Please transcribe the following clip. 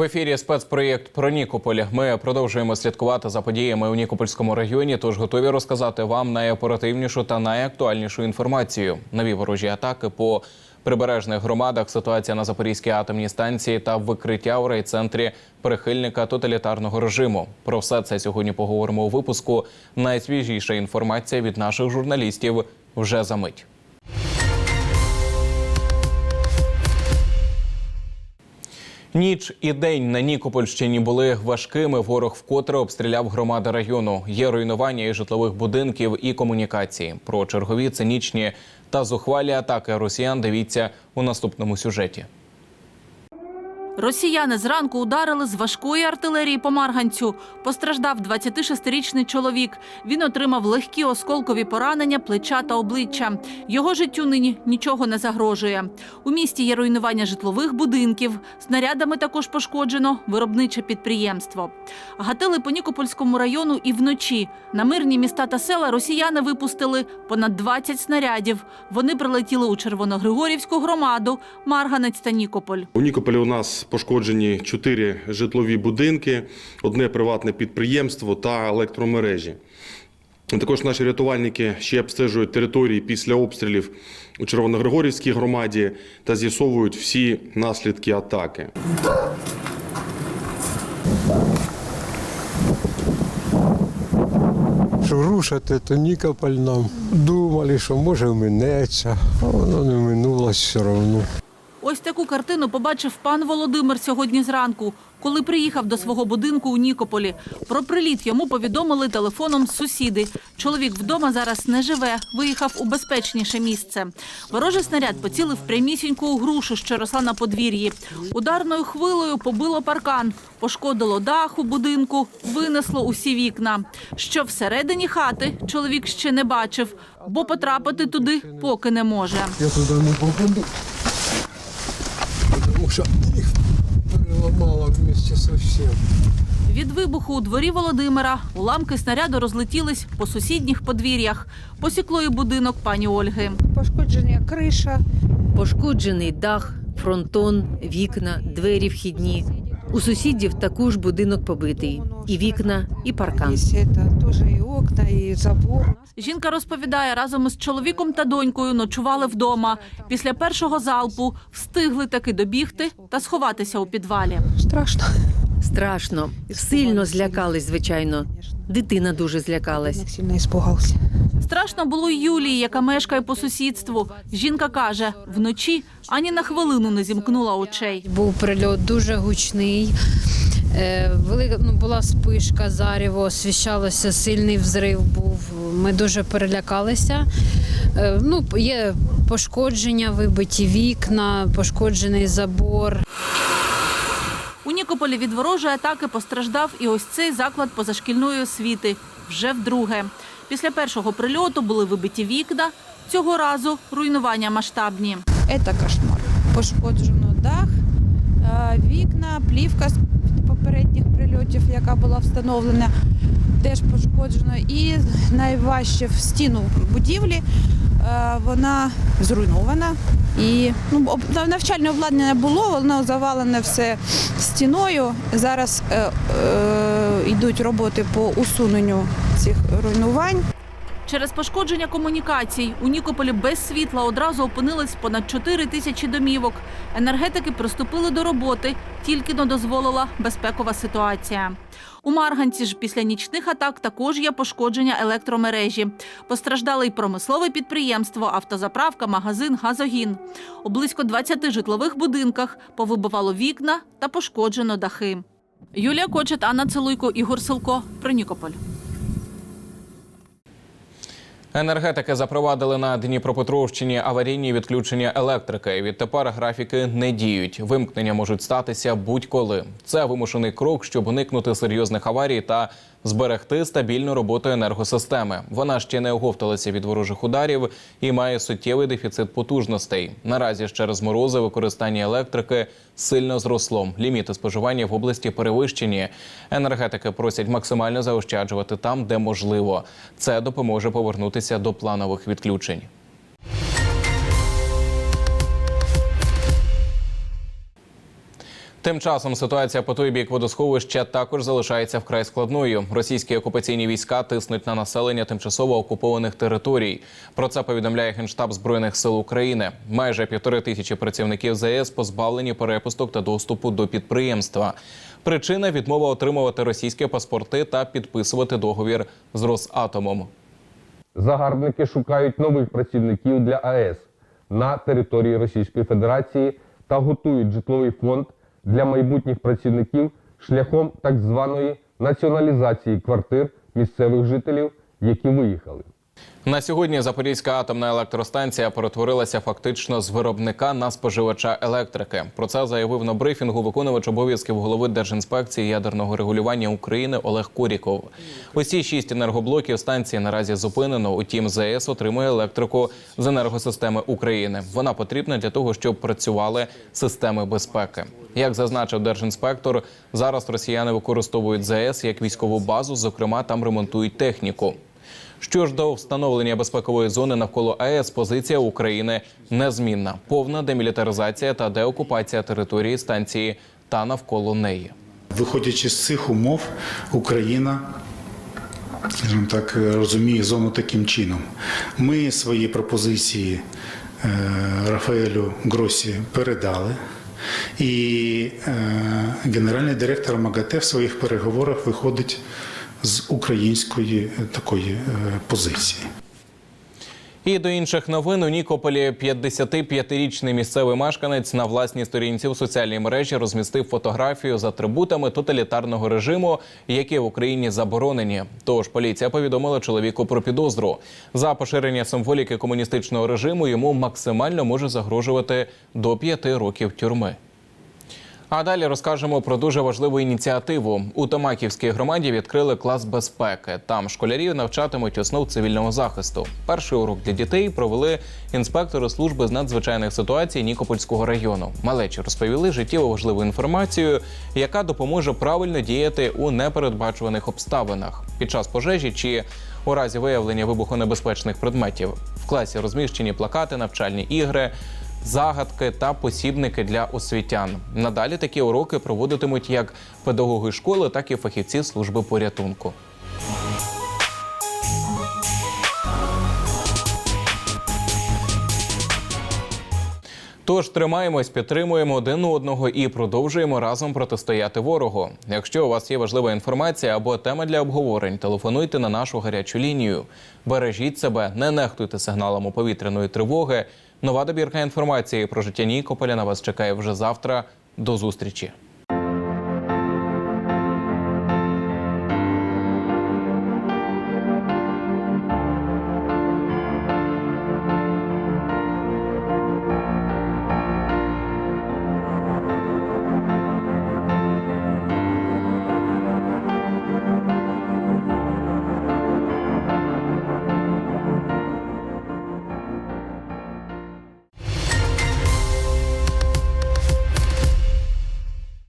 В ефірі спецпроєкт про Нікополь. Ми продовжуємо слідкувати за подіями у Нікопольському районі. Тож готові розказати вам найоперативнішу та найактуальнішу інформацію. Нові ворожі атаки по прибережних громадах, ситуація на Запорізькій атомній станції та викриття у райцентрі прихильника тоталітарного режиму. Про все це сьогодні поговоримо у випуску. Найсвіжіша інформація від наших журналістів вже за мить. Ніч і день на Нікопольщині були важкими. Ворог вкотре обстріляв громади району. Є руйнування і житлових будинків, і комунікації. Про чергові цинічні та зухвалі атаки росіян. Дивіться у наступному сюжеті. Росіяни зранку ударили з важкої артилерії по Марганцю. Постраждав 26-річний чоловік. Він отримав легкі осколкові поранення плеча та обличчя. Його життю нині нічого не загрожує. У місті є руйнування житлових будинків. Снарядами також пошкоджено виробниче підприємство. Гатили по Нікопольському району і вночі. На мирні міста та села росіяни випустили понад 20 снарядів. Вони прилетіли у Червоногригорівську громаду, Марганець та Нікополь. У Нікополі у нас пошкоджені чотири житлові будинки, одне приватне підприємство та електромережі. Також наші рятувальники ще обстежують території після обстрілів у Червоногригорівській громаді та з'ясовують всі наслідки атаки. Що рушити, то Нікополь нам. Думали, що може минеться, а воно не минулось все одно. Ось таку картину побачив пан Володимир сьогодні зранку, коли приїхав до свого будинку у Нікополі. Про приліт йому повідомили телефоном сусіди. Чоловік вдома зараз не живе, виїхав у безпечніше місце. Ворожий снаряд поцілив прямісінько у грушу, що росла на подвір'ї. Ударною хвилею побило паркан, пошкодило дах у будинку, винесло усі вікна. Що всередині хати чоловік ще не бачив, бо потрапити туди поки не може. Я туди не попаду. Що їх переламало вместе со всім. Від вибуху у дворі Володимира уламки снаряду розлетілись по сусідніх подвір'ях. Посікло і будинок пані Ольги. Пошкодження криша, Пошкоджений дах, фронтон, вікна, двері вхідні. У сусідів також будинок побитий. І вікна, і паркан. Есть это окна, і забор. Жінка розповідає, разом із чоловіком та донькою ночували вдома. Після першого залпу встигли таки добігти та сховатися у підвалі. Страшно. Страшно, сильно злякались, звичайно. Дитина дуже злякалась. Страшно було й Юлії, яка мешкає по сусідству. Жінка каже, вночі ані на хвилину не зімкнула очей. Був прильот дуже гучний. Е, Велика ну, була спишка, заріво, освіщалося, сильний взрив був. Ми дуже перелякалися. Е, Ну, є пошкодження, вибиті вікна, пошкоджений забор. У Нікополі від ворожої атаки постраждав і ось цей заклад позашкільної освіти. Вже вдруге. Після першого прильоту були вибиті вікна. Цього разу руйнування масштабні. Это кошмар. Пошкоджено дах, е, вікна, плівка з попередніх прильотів, яка була встановлена, теж пошкоджено. І найважче в стіну будівлі е, вона зруйнована. І ну, навчальне обладнання було, воно завалене все стіною. Зараз е, е, йдуть роботи по усуненню цих руйнувань. Через пошкодження комунікацій у Нікополі без світла одразу опинились понад 4 тисячі домівок. Енергетики приступили до роботи, тільки но дозволила безпекова ситуація. У Марганці ж після нічних атак також є пошкодження електромережі. Постраждали й промислове підприємство, автозаправка, магазин, газогін. У близько 20 житлових будинках повибивало вікна та пошкоджено дахи. Юлія Кочет, Анна Целуйко, Ігор Силко. Про Нікополь. Енергетики запровадили на Дніпропетровщині аварійні відключення електрики. Відтепер графіки не діють. Вимкнення можуть статися будь-коли. Це вимушений крок, щоб уникнути серйозних аварій та зберегти стабільну роботу енергосистеми. Вона ще не оговталася від ворожих ударів і має суттєвий дефіцит потужностей. Наразі через морози використання електрики сильно зросло. Ліміти споживання в області перевищені. Енергетики просять максимально заощаджувати там, де можливо. Це допоможе повернутися до планових відключень. Тим часом ситуація по той бік водосховища також залишається вкрай складною. Російські окупаційні війська тиснуть на населення тимчасово окупованих територій. Про це повідомляє генштаб збройних сил України. Майже півтори тисячі працівників ЗС позбавлені перепусток та доступу до підприємства. Причина відмова отримувати російські паспорти та підписувати договір з Росатомом. Загарбники шукають нових працівників для АЕС на території Російської Федерації та готують житловий фонд для майбутніх працівників шляхом так званої націоналізації квартир місцевих жителів, які виїхали. На сьогодні Запорізька атомна електростанція перетворилася фактично з виробника на споживача електрики. Про це заявив на брифінгу виконувач обов'язків голови Держінспекції ядерного регулювання України Олег Куріков. Усі шість енергоблоків станції наразі зупинено. Утім, ЗАЕС отримує електрику з енергосистеми України. Вона потрібна для того, щоб працювали системи безпеки. Як зазначив держінспектор, зараз росіяни використовують ЗАЕС як військову базу. Зокрема, там ремонтують техніку. Що ж до встановлення безпекової зони навколо АЕС, позиція України незмінна: повна демілітаризація та деокупація території станції та навколо неї. Виходячи з цих умов, Україна скажімо так, розуміє зону таким чином. Ми свої пропозиції е, Рафаелю Гросі передали. І е, генеральний директор МАГАТЕ в своїх переговорах виходить з української е, такої е, позиції. І до інших новин у Нікополі 55-річний місцевий мешканець на власній сторінці в соціальній мережі розмістив фотографію з атрибутами тоталітарного режиму, які в Україні заборонені. Тож поліція повідомила чоловіку про підозру за поширення символіки комуністичного режиму. Йому максимально може загрожувати до п'яти років тюрми. А далі розкажемо про дуже важливу ініціативу. У Томаківській громаді відкрили клас безпеки. Там школярів навчатимуть основ цивільного захисту. Перший урок для дітей провели інспектори служби з надзвичайних ситуацій Нікопольського району. Малечі розповіли життєво важливу інформацію, яка допоможе правильно діяти у непередбачуваних обставинах під час пожежі чи у разі виявлення вибухонебезпечних предметів. В класі розміщені плакати, навчальні ігри загадки та посібники для освітян. Надалі такі уроки проводитимуть як педагоги школи, так і фахівці служби порятунку. Тож тримаємось, підтримуємо один одного і продовжуємо разом протистояти ворогу. Якщо у вас є важлива інформація або тема для обговорень, телефонуйте на нашу гарячу лінію. Бережіть себе, не нехтуйте сигналами повітряної тривоги. Нова добірка інформації про життя Нікополя на вас чекає вже завтра. До зустрічі.